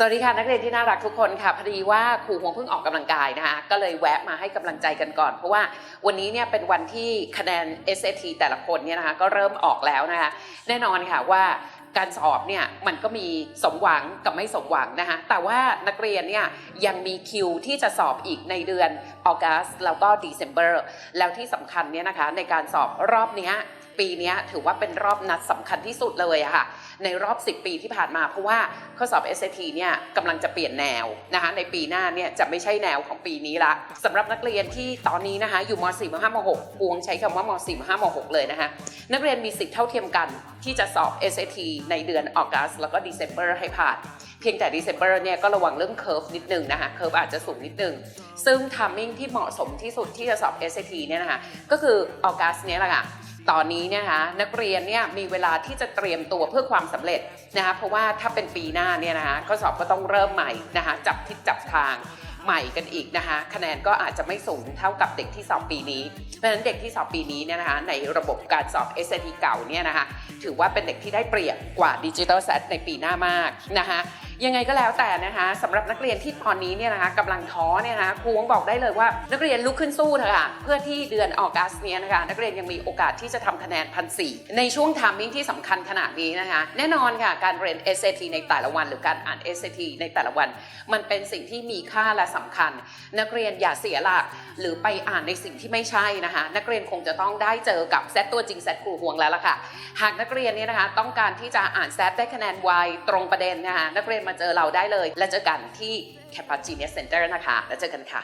สวัสดีค่ะนักเรียนที่น่ารักทุกคนค่ะพอดีว่าครูหวงเพิ่งออกกำลังกายนะคะก็เลยแวะมาให้กำลังใจกันก่อน เพราะว่าวันนี้เนี่ยเป็นวันที่คะแนน SAT แต่ละคนเนี่ยนะคะก็เริ่มออกแล้วนะคะแน่นอนค่ะว่าการสอบเนี่ยมันก็มีสมหวังกับไม่สมหวังนะคะแต่ว่านักเรียนเนี่ยยังมีคิวที่จะสอบอีกในเดือนออกัสแล้วก็เดซ ember แล้วที่สำคัญเนี่ยนะคะในการสอบรอบนี้ ปีนี้ถือว่าเป็นรอบนัดสำคัญที่สุดเลยอะค่ะ ในรอบ 10 ปีที่ผ่านมา เพราะว่าข้อสอบ SAT เนี่ยกำลังจะเปลี่ยนแนวนะคะในปีหน้าเนี่ยจะไม่ใช่แนวของปีนี้ละสำหรับนักเรียนที่ตอนนี้นะคะอยู่ม .4 ม .5 ม .6 ปวงใช้คำว่าม .4 ม .5 ม .6 เลยนะคะนักเรียนมีสิทธิ์เท่าเทียมกันที่จะสอบ SAT ในเดือนออกัสแล้วก็ December ให้ผ่านเพียงแต่ December เนี่ยก็ระวังเรื่องเคอร์ฟนิดนึงนะคะเคอร์ฟอาจจะสูงนิดนึง ซึ่งทามมิ่งที่เหมาะสมที่สุดที่จะสอบ SAT เนี่ยนะคะก็คือออกัสเนี่ยแหละค่ะ ตอนนี้เนี่ยนะคะนักเรียนเนี่ยมีเวลาที่จะเตรียมตัวเพื่อความสำเร็จนะคะเพราะว่าถ้าเป็นปีหน้าเนี่ยนะคะข้อสอบก็ต้องเริ่มใหม่นะคะจับทิศจับทางใหม่กันอีกนะคะ คะแนนก็อาจจะไม่สูงเท่ากับเด็กที่สอบปีนี้ เพราะฉะนั้นเด็กที่สอบปีนี้เนี่ยนะคะในระบบการสอบ SAT เก่าเนี่ยนะคะถือว่าเป็นเด็กที่ได้เปรียบกว่าดิจิทัลแซในปีหน้ามากนะคะ ยังไงก็แล้วแต่นะคะสำหรับนักเรียนที่ตอนนี้เนี่ยนะคะกำลังท้อเนี่ยนะคะครูวงบอกได้เลยว่า นักเรียนลุกขึ้นสู้เถอะค่ะเพื่อที่เดือนออกัสเนี่ยนะคะนักเรียนยังมีโอกาสที่จะทำคะแนนพันสี่ในช่วงทามมิ่งที่สำคัญขนาดนี้นะคะแน่นอนค่ะการเรียน SAT ในแต่ละวัน หรือการอ่าน SAT ในแต่ละวัน มันเป็นสิ่งที่มีค่าและสำคัญ นักเรียนอย่าเสียหลักหรือไปอ่านในสิ่งที่ไม่ใช่นะคะนักเรียนคงจะต้องได้เจอกับเซตตัวจริงเซตครูห่วงแล้วล่ะค่ะหากนักเรียนเนี่ยนะคะต้องการที่จะอ่านแซตได้คะแนนไวตรงประเด็นนะคะนักเรียนมาเจอเราได้เลย และเจอกันที่ c a p a g i n i u s Center นะคะ แล้วเจอกันค่ะ